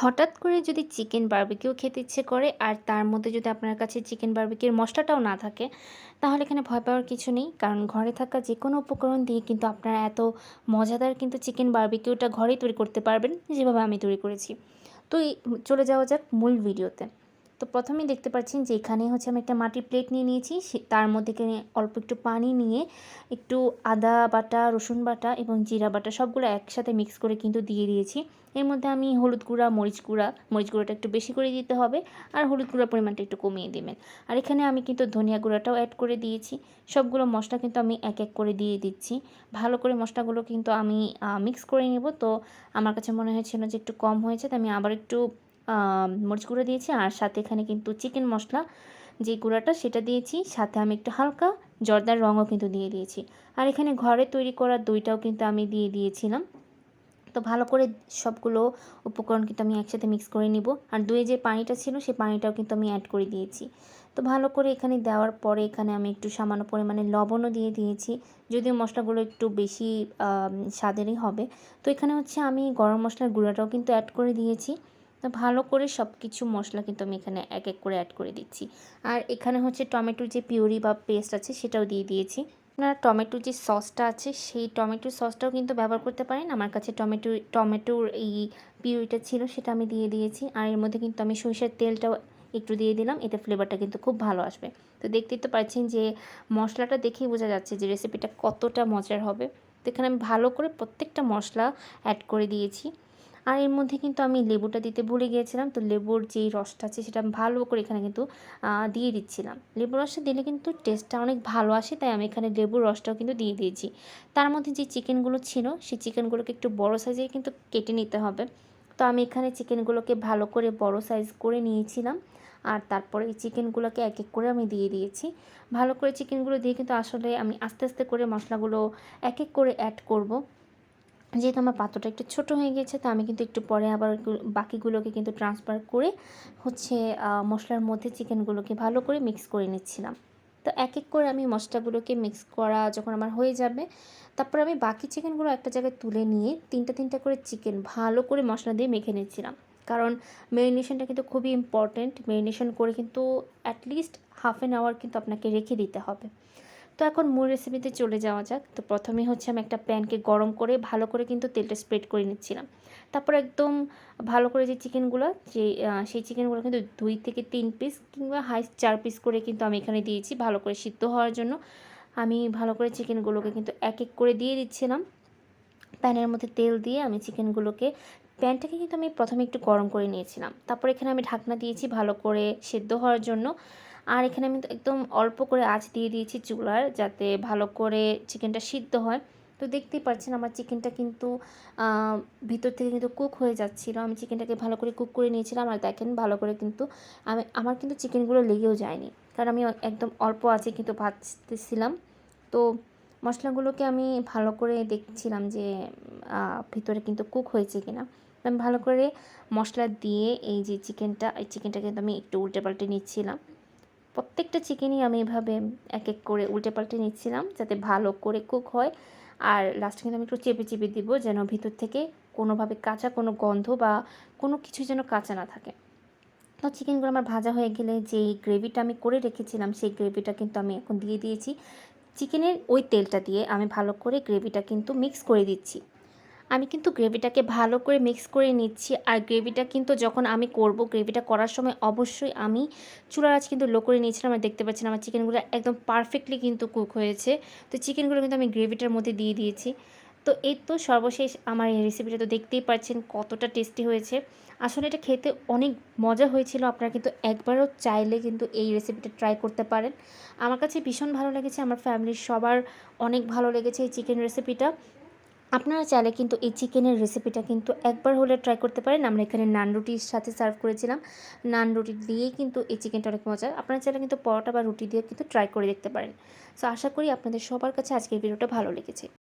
হঠাৎ করে যদি চিকেন বার্বিকিউ খেতে ইচ্ছে করে আর তার মধ্যে যদি আপনার কাছে চিকেন বার্বিকিউর মশলাটাও না থাকে, তাহলে এখানে ভয় পাওয়ার কিছু নেই। কারণ ঘরে থাকা যে কোনো উপকরণ দিয়ে কিন্তু আপনারা এত মজাদার কিন্তু চিকেন বার্বিকিউটা ঘরেই তৈরি করতে পারবেন, যেভাবে আমি তৈরি করেছি। তো চলে যাওয়া যাক মূল ভিডিওতে। তো প্রথমেই দেখতে পাচ্ছেন যে এখানে হচ্ছে আমি একটা মাটির প্লেট নিয়ে নিয়েছি তার মধ্যে অল্প একটু পানি নিয়ে একটু আদা বাটা, রসুন বাটা এবং জিরা বাটা সবগুলো একসাথে মিক্স করে কিন্তু দিয়ে দিয়েছি। এর মধ্যে আমি হলুদ গুঁড়া, মরিচ গুঁড়া, মরিচ গুঁড়োটা একটু বেশি করে দিতে হবে আর হলুদ গুঁড়ার পরিমাণটা একটু কমিয়ে দেবেন। আর এখানে আমি কিন্তু ধনিয়া গুঁড়াটাও অ্যাড করে দিয়েছি। সবগুলো মশলা কিন্তু আমি এক এক করে দিয়ে দিচ্ছি। ভালো করে মশলাগুলো কিন্তু আমি মিক্স করে নেব। তো আমার কাছে মনে হয়েছিল যে একটু কম হয়েছে তো আমি আবার একটু মরিচ গুঁড়ো দিয়েছি আর সাথে এখানে কিন্তু চিকেন মশলা যে গুঁড়াটা সেটা দিয়েছি, সাথে আমি একটু হালকা জর্দার রঙও কিন্তু দিয়ে দিয়েছি। আর এখানে ঘরে তৈরি করা দইটাও কিন্তু আমি দিয়ে দিয়েছিলাম। তো ভালো করে সবগুলো উপকরণ কিন্তু আমি একসাথে মিক্স করে নিব। আর দইয়ে যে পানিটা ছিল সেই পানিটাও কিন্তু আমি অ্যাড করে দিয়েছি। তো ভালো করে এখানে দেওয়ার পরে এখানে আমি একটু সামান্য পরিমাণে লবণও দিয়ে দিয়েছি। যদিও মশলাগুলো একটু বেশি স্বাদেরই হবে। তো এখানে হচ্ছে আমি গরম মশলার গুঁড়াটাও কিন্তু অ্যাড করে দিয়েছি। তো ভালো করে সব কিছু মশলা কিন্তু আমি এখানে এক এক করে অ্যাড করে দিচ্ছি। আর এখানে হচ্ছে টমেটোর যে পিউরি বা পেস্ট আছে সেটাও দিয়ে দিয়েছি। আপনারা টমেটোর যে সসটা আছে সেই টমেটোর সসটাও কিন্তু ব্যবহার করতে পারেন। আমার কাছে টমেটো, টমেটোর এই পিউরিটা ছিল সেটা আমি দিয়ে দিয়েছি। আর এর মধ্যে কিন্তু আমি সরিষার তেলটাও একটু দিয়ে দিলাম, এতে ফ্লেভারটা কিন্তু খুব ভালো আসবে। তো দেখতেই তো পাচ্ছেন যে মশলাটা দেখেই বোঝা যাচ্ছে যে রেসিপিটা কতটা মজার হবে। তো এখানে আমি ভালো করে প্রত্যেকটা মশলা অ্যাড করে দিয়েছি। আর এর মধ্যে কিন্তু আমি লেবুটা দিতে ভুলে গিয়েছিলাম, তো লেবুর যেই রসটা আছে সেটা ভালো করে এখানে কিন্তু দিয়ে দিচ্ছিলাম। লেবুর রসটা দিলে কিন্তু টেস্টটা অনেক ভালো আসে, তাই আমি এখানে লেবুর রসটাও কিন্তু দিয়ে দিয়েছি। তার মধ্যে যে চিকেনগুলো ছিল সেই চিকেনগুলোকে একটু বড় সাইজে কিন্তু কেটে নিতে হবে। তো আমি এখানে চিকেনগুলোকে ভালো করে বড় সাইজ করে নিয়েছিলাম, আর তারপরে এই চিকেনগুলোকে এক এক করে আমি দিয়ে দিয়েছি। ভালো করে চিকেনগুলো দিয়ে কিন্তু আসলে আমি আস্তে আস্তে করে মশলাগুলো এক এক করে অ্যাড করব। যেহেতু আমার পাত্রটা একটু ছোট হয়ে গেছে, তো আমি কিন্তু একটু পরে আবার বাকিগুলোকে কিন্তু ট্রান্সফার করে হচ্ছে মশলার মধ্যে চিকেনগুলোকে ভালো করে মিক্স করে নিচ্ছিলাম। তো এক এক করে আমি মশলাগুলোকে মিক্স করা যখন আমার হয়ে যাবে, তারপর আমি বাকি চিকেনগুলো একটা জায়গায় তুলে নিয়ে তিনটা তিনটা করে চিকেন ভালো করে মশলা দিয়ে মেখে নিচ্ছিলাম। কারণ মেরিনেশনটা কিন্তু খুবই ইম্পর্টেন্ট মেরিনেশন করে কিন্তু অ্যাটলিস্ট হাফ অ্যান আওয়ার কিন্তু আপনাকে রেখে দিতে হবে। তো এখন মূল রেসিপিতে চলে যাওয়া যাক। তো প্রথমে হচ্ছে আমি একটা প্যানকে গরম করে ভালো করে কিন্তু তেলটা স্প্রেড করে নিচ্ছিলাম। তারপর একদম ভালো করে যে চিকেনগুলো যে সেই চিকেনগুলো কিন্তু দুই থেকে তিন পিস কিংবা হাই চার পিস করে কিন্তু আমি এখানে দিয়েছি ভালো করে সিদ্ধ হওয়ার জন্য। আমি ভালো করে চিকেনগুলোকে কিন্তু এক এক করে দিয়ে দিচ্ছিলাম। প্যানের মধ্যে তেল দিয়ে আমি চিকেনগুলোকে প্যানটাকে কিন্তু আমি প্রথমে একটু গরম করে নিয়েছিলাম। তারপর এখানে আমি ঢাকনা দিয়েছি ভালো করে সেদ্ধ হওয়ার জন্য। আর এখানে আমি একদম অল্প করে আঁচ দিয়ে দিয়েছি চুলার যাতে ভালো করে চিকেনটা সিদ্ধ হয়। তো দেখতেই পাচ্ছেন আমার চিকেনটা কিন্তু ভিতর থেকে কিন্তু কুক হয়ে যাচ্ছিল। আমি চিকেনটাকে ভালো করে কুক করে নিয়েছিলাম আর দেখেন ভালো করে কিন্তু আমি, আমার কিন্তু চিকেনগুলো লেগেও যায়নি। কারণ আমি একদম অল্প আছে কিন্তু ভাজতেছিলাম। তো মশলাগুলোকে আমি ভালো করে দেখছিলাম যে ভিতরে কিন্তু কুক হয়েছে কিনা। আমি ভালো করে মশলা দিয়ে এই যে চিকেনটা, এই চিকেনটা কিন্তু আমি একটু উল্টে পাল্টে নিচ্ছিলাম। প্রত্যেকটা চিকেনই আমি এভাবে এক এক করে উল্টে পাল্টে নিচ্ছিলাম যাতে ভালো করে কুক হয়। আর লাস্টে কিন্তু আমি একটু চেপে চেপে দিব যেন ভিতর থেকে কোনোভাবে কাঁচা কোনো গন্ধ বা কোনো কিছু যেন কাঁচা না থাকে। তো চিকেনগুলো আমার ভাজা হয়ে গেলে যেই গ্রেভিটা আমি করে রেখেছিলাম, সেই গ্রেভিটা কিন্তু আমি এখন দিয়ে দিয়েছি। চিকেনের ওই তেলটা দিয়ে আমি ভালো করে গ্রেভিটা কিন্তু মিক্স করে দিচ্ছি। আমি কিন্তু গ্রেভিটাকে ভালো করে মিক্স করে নিচ্ছি। আর গ্রেভিটা কিন্তু যখন আমি করব, গ্রেভিটা করার সময় অবশ্যই আমি চুলার আজ কিন্তু লো করে নিয়েছিলাম। আর দেখতে পাচ্ছেন আমার চিকেনগুলো একদম পারফেক্টলি কিন্তু কুক হয়েছে। তো চিকেনগুলো কিন্তু আমি গ্রেভিটার মধ্যে দিয়ে দিয়েছি। তো এই তো সর্বশেষ আমার এই রেসিপিটা তো দেখতেই পাচ্ছেন কতটা টেস্টি হয়েছে। আসলে এটা খেতে অনেক মজা হয়েছিল। আপনারা কিন্তু একবারও চাইলে কিন্তু এই রেসিপিটা ট্রাই করতে পারেন। আমার কাছে ভীষণ ভালো লেগেছে। আমার ফ্যামিলির সবার অনেক ভালো লেগেছে এই চিকেন রেসিপিটা আপনারা চাইলে কিন্তু এই চিকেনের রেসিপিটা কিন্তু একবার হলে ট্রাই করতে পারেন। আমরা এখানে নান রুটির সাথে সার্ভ করেছিলাম। নান রুটি দিয়েই কিন্তু এই চিকেনটা অনেক মজা আপনারা চাইলে কিন্তু পরোটা বা রুটি দিয়ে কিন্তু ট্রাই করে দেখতে পারেন। সো আশা করি আপনাদের সবার কাছে আজকের ভিডিওটা ভালো লেগেছে।